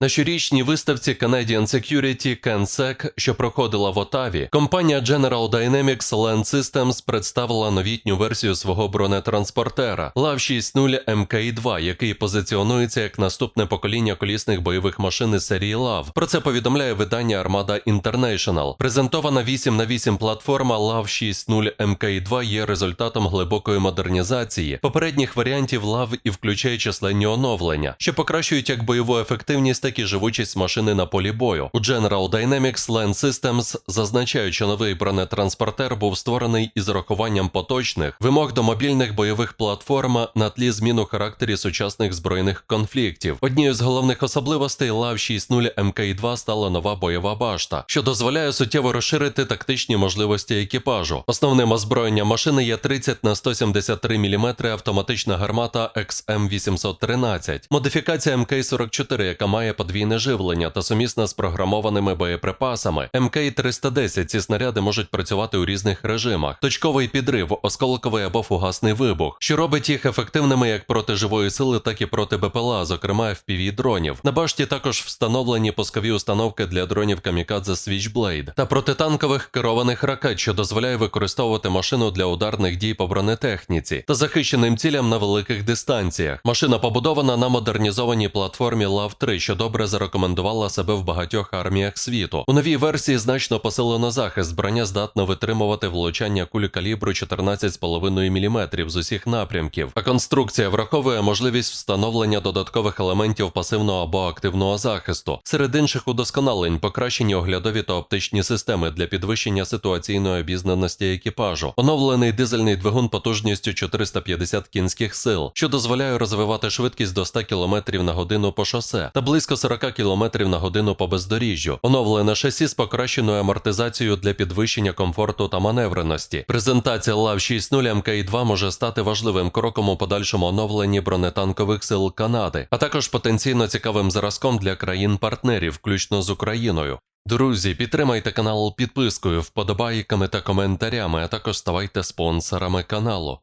На щорічній виставці Canadian Security CanSec, що проходила в Отаві, компанія General Dynamics Land Systems представила новітню версію свого бронетранспортера LAV 60 MK2, який позиціонується як наступне покоління колісних бойових машин серії LAV. Про це повідомляє видання Armada International. Презентована 8 на 8 платформа LAV 60 MK2 є результатом глибокої модернізації попередніх варіантів LAV і включає численні оновлення, що покращують як бойову ефективність, і живучість машини на полі бою. У General Dynamics Land Systems зазначають, що новий бронетранспортер був створений із урахуванням поточних вимог до мобільних бойових платформ на тлі змін у характері сучасних збройних конфліктів. Однією з головних особливостей LAV 60 MK2 стала нова бойова башта, що дозволяє суттєво розширити тактичні можливості екіпажу. Основним озброєнням машини є 30 на 173 мм автоматична гармата XM813, модифікація МК-44, яка має подвійне живлення та сумісна з програмованими боєприпасами. МК-310 ці снаряди можуть працювати у різних режимах: точковий підрив, осколковий або фугасний вибух, що робить їх ефективними як проти живої сили, так і проти БПЛА, зокрема fpv дронів. На башті також встановлені пускові установки для дронів Камікадзе Switchblade та протитанкових керованих ракет, що дозволяє використовувати машину для ударних дій по бронетехніці та захищеним цілям на великих дистанціях. Машина побудована на модернізованій платформі LAV-3, що добре зарекомендувала себе в багатьох арміях світу. У новій версії значно посилено захист. Броня здатна витримувати влучання куль калібру 14,5 мм з усіх напрямків. А конструкція враховує можливість встановлення додаткових елементів пасивного або активного захисту. Серед інших удосконалень покращені оглядові та оптичні системи для підвищення ситуаційної обізнаності екіпажу. Оновлений дизельний двигун потужністю 450 кінських сил, що дозволяє розвивати швидкість до 100 км на годину по шосе та близько 40 км на годину по бездоріжжю. Оновлене шасі з покращеною амортизацією для підвищення комфорту та маневреності. Презентація LAV 6.0 МК2 може стати важливим кроком у подальшому оновленні бронетанкових сил Канади, а також потенційно цікавим зразком для країн-партнерів, включно з Україною. Друзі, підтримайте канал підпискою, вподобайками та коментарями, а також ставайте спонсорами каналу.